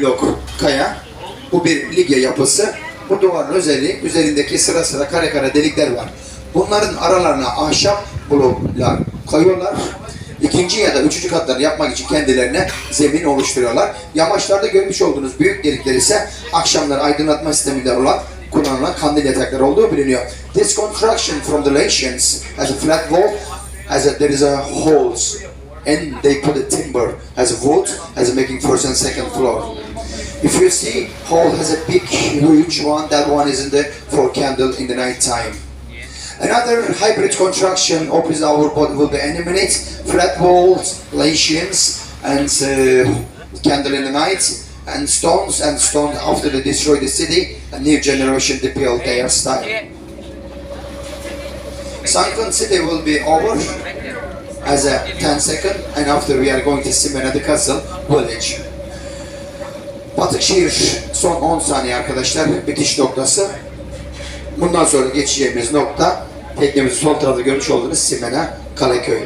blok kaya. Bu bir ligya yapısı. Bu duvarın özelliği üzerindeki sıra sıra kare kare delikler var. Bunların aralarına ahşap bloklar koyuyorlar. İkinci ya da üçüncü katlarını yapmak için kendilerine zemin oluşturuyorlar. Yamaçlarda görmüş olduğunuz büyük delikler ise akşamları aydınlatma sisteminde olan kullanılan kandil yatakları olduğu biliniyor. This construction from the Laotians has a flat wall, has a, there is a holes, and they put a timber as a wood, as a making first and second floor. If you see, hall has a big, huge one. That one is in the for candle in the night time. Another hybrid construction opens our body will be animate, flat walls, Laotians, and uh, candle in the night, and stones and stone after they destroy the city, a new generation depict their style. Sunken City will be over as a 10 second, and after we are going to Simena the Castle village. Batıkşehir son 10 saniye arkadaşlar bitiş noktası. Bundan sonra geçeceğimiz nokta teknemizin sol tarafta görmüş olduğunuz Simena Kaleköy.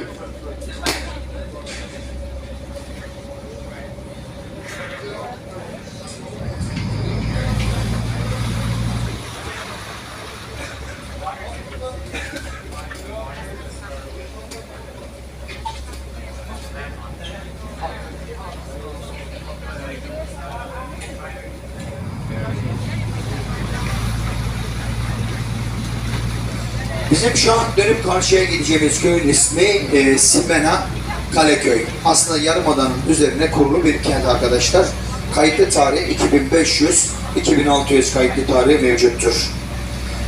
Bizim şu an dönüp karşıya gideceğimiz köyün ismi e, Simena Kaleköy. Aslında Yarımada'nın üzerine kurulu bir kent arkadaşlar. Kayıtlı tarihi 2500-2600 kayıtlı tarihi mevcuttur.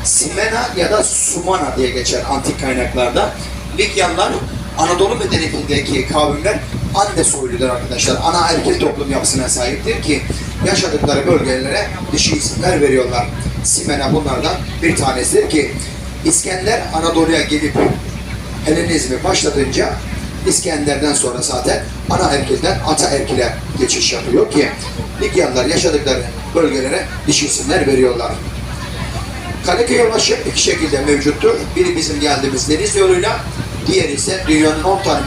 Simena ya da Sumana diye geçer antik kaynaklarda. Likyanlar Anadolu medeniyetindeki kavimler anne soyludur arkadaşlar. Ana erkek toplum yapısına sahiptir ki yaşadıkları bölgelere dişi isimler veriyorlar. Simena bunlardan bir tanesidir ki İskender Anadolu'ya gelip Helenizmi başlatınca İskender'den sonra zaten ana erkilden ata erkile geçiş yapıyor ki Likyanlar yaşadıkları bölgelere dişi isimler veriyorlar. Karaköy'e ulaşım iki şekilde mevcuttur. Biri bizim geldiğimiz deniz yoluyla, diğeri ise dünyanın 10 tane